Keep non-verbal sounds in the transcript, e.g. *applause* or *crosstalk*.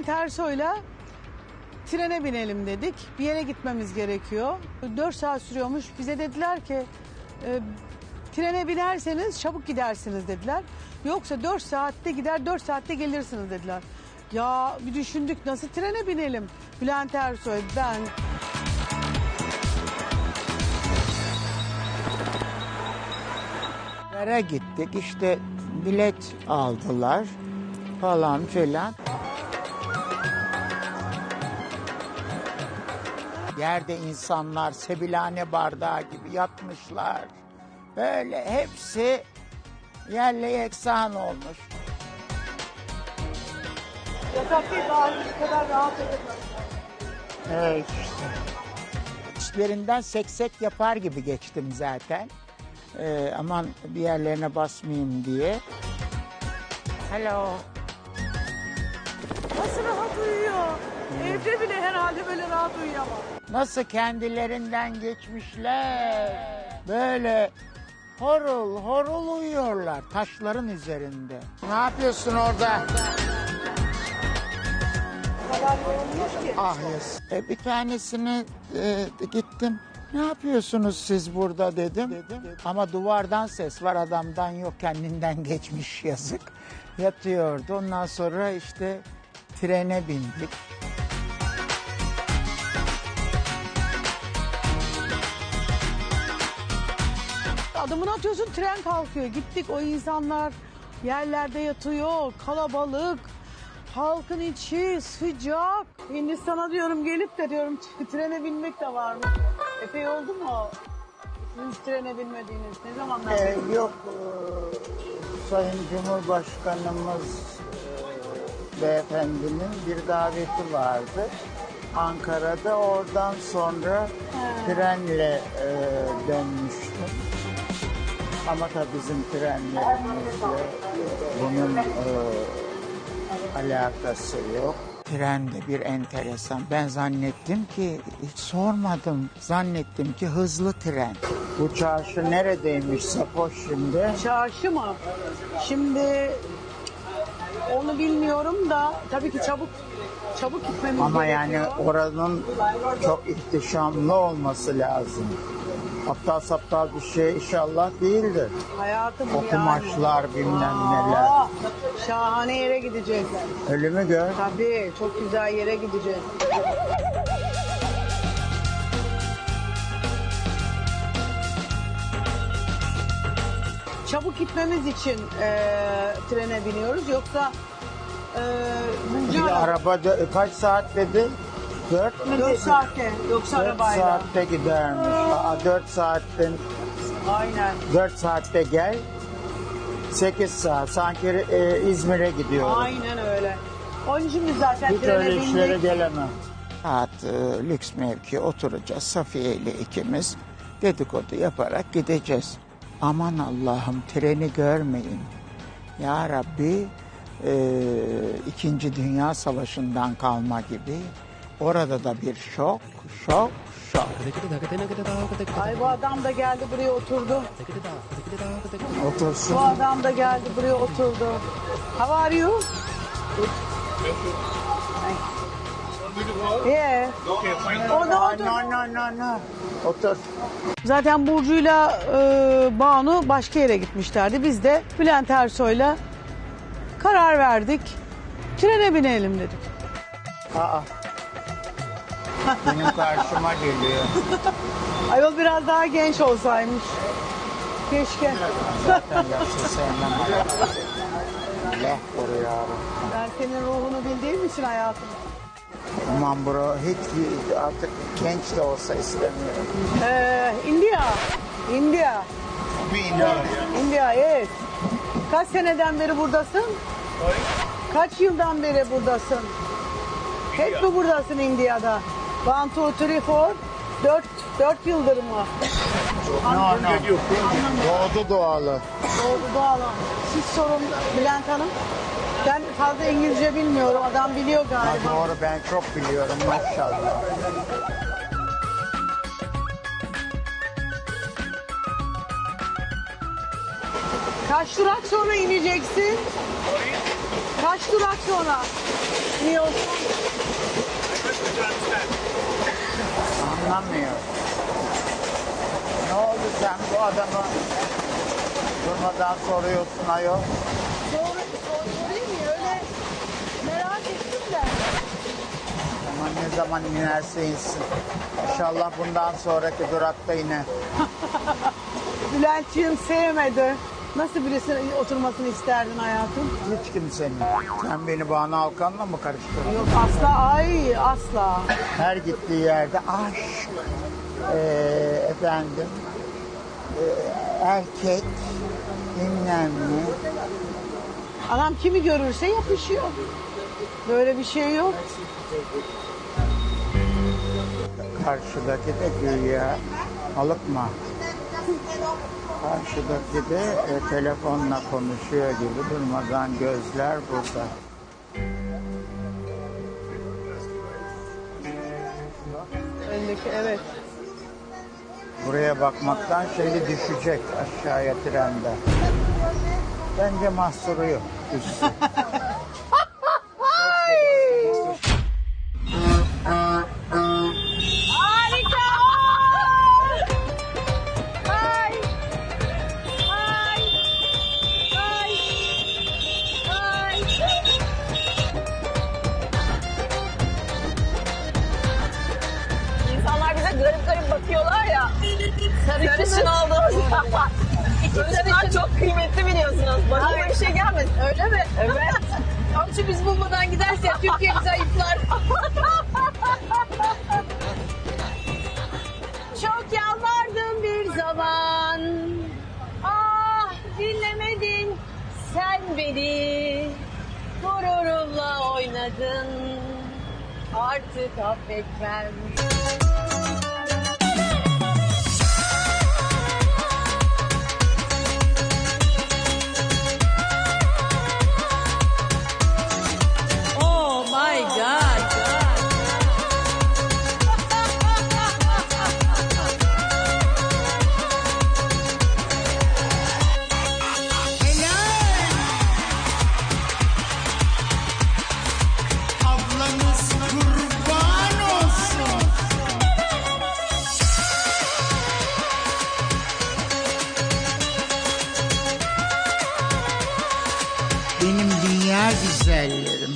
Bülent Ersoy'la trene binelim dedik. Bir yere gitmemiz gerekiyor. 4 saat sürüyormuş. Bize dediler ki e, trene binerseniz çabuk gidersiniz dediler. Yoksa 4 saatte gider 4 saatte gelirsiniz dediler. Ya bir düşündük nasıl trene binelim? Bülent Ersoy, ben, Yere gittik işte bilet aldılar falan filan. Yerde insanlar sebilane bardağı gibi yatmışlar. Böyle hepsi yerle yeksan olmuş. Yatak değil bu kadar rahat Evet işte. İçlerinden seksek yapar gibi geçtim zaten. Ee, aman bir yerlerine basmayayım diye. Hello. Nasıl rahat uyuyor? Evde bile herhalde böyle rahat uyuyamam. Nasıl kendilerinden geçmişler. Böyle horul horul uyuyorlar taşların üzerinde. Ne yapıyorsun orada? kadar yorulmuş ki. Ah yes. E, bir tanesine e, gittim. Ne yapıyorsunuz siz burada dedim. Ama duvardan ses var adamdan yok kendinden geçmiş yazık. Yatıyordu. Ondan sonra işte trene bindik. Adımını atıyorsun tren kalkıyor. Gittik o insanlar yerlerde yatıyor. Kalabalık. Halkın içi sıcak. Hindistan'a diyorum gelip de diyorum trene binmek de var mı? Epey oldu mu? Siz hiç trene binmediğiniz ne zamanlar? Ee, yok e, Sayın Cumhurbaşkanımız e, beyefendinin bir daveti vardı. Ankara'da oradan sonra trenle e, dönmüştüm. Ama tabii bizim trenlerimizle bunun e, alakası yok. Trende bir enteresan. Ben zannettim ki hiç sormadım. Zannettim ki hızlı tren. Bu çarşı neredeymiş Sapoş şimdi? Çarşı mı? Şimdi onu bilmiyorum da tabii ki çabuk çabuk gitmemiz Ama yani gerekiyor. oranın çok ihtişamlı olması lazım. Aptal saptal bir şey inşallah değildir. Hayatım O yani. kumaşlar bilmem neler. Aa, Şahane yere gideceğiz. Ölümü gör. Tabii çok güzel yere gideceğiz. Çabuk gitmemiz için eee, trene biniyoruz yoksa Burcu Bir araba kaç saat dedi? Dört mü 4 dedi? saatte yoksa Dört arabayla. saatte gidermiş. Aa, dört saatten Aynen. 4 saatte gel. 8 saat. Sanki e, İzmir'e gidiyorum. Aynen öyle. Onun için biz zaten Hiç trene öyle işlere bindik. gelemem. Saat e, lüks mevki oturacağız Safiye ile ikimiz. Dedikodu yaparak gideceğiz. Aman Allah'ım treni görmeyin. Ya Rabbi e, İkinci Dünya Savaşı'ndan kalma gibi. Orada da bir şok, şok, şok. Ay bu adam da geldi buraya oturdu. Otursun. Bu adam da geldi buraya oturdu. How are you? Yeah. O da No, no, no, no, no. Otur. Zaten Burcu'yla e, Banu başka yere gitmişlerdi. Biz de Bülent Ersoy'la karar verdik. Trene binelim dedik. Aa. Benim karşıma geliyor. *laughs* Ayol biraz daha genç olsaymış. Keşke. Zaten yaşlı sevmem. Allah koru. Ben senin ruhunu bildiğim için hayatım. Aman bro hiç artık genç de olsa istemiyorum. Ee, India. India. India yes. Kaç seneden beri buradasın? Kaç yıldan beri buradasın? Hep mi buradasın India'da? One, two, three, four. Dört, dört yıldır mı? No, no. Doğdu doğalı. Doğru doğal. Siz sorun Bülent Hanım. Ben fazla İngilizce bilmiyorum. Adam biliyor Ha, galiba. doğru ben çok biliyorum maşallah. Kaç durak sonra ineceksin? Kaç durak sonra? İniyorsun. Anlamıyor. Ne oldu sen bu adamı durmadan soruyorsun ayol? Doğru, sorayım mı? Öyle merak ettim de. Ama ne zaman inerse insin. İnşallah bundan sonraki durakta iner. *laughs* Bülent'ciğim sevmedi. Nasıl birisinin oturmasını isterdin hayatım? Hiç kimsenin. Sen beni Banu Alkan'la mı karıştırdın? Yok asla ay asla. Her gittiği yerde aşk, eee, efendim, eee, erkek, bilmem ne. Adam kimi görürse yapışıyor. Böyle bir şey yok. Karşıdaki de güya alıkma. Karşıdaki de e, telefonla konuşuyor gibi durmadan gözler burada. Öndeki evet. Buraya bakmaktan şeyi düşecek aşağıya trende. Bence mahsuru yok. düşsün. *laughs* Sarışınlar çok kıymetli biliyorsunuz. Başıma bir şey gelmesin. Öyle mi? Evet. *laughs* İçin biz bulmadan gidersek Türkiye bizi ayıplar. *laughs* Çok yalvardım bir zaman. Ah dinlemedin sen beni. Gururumla oynadın. Artık affetmem. dünya güzellerim.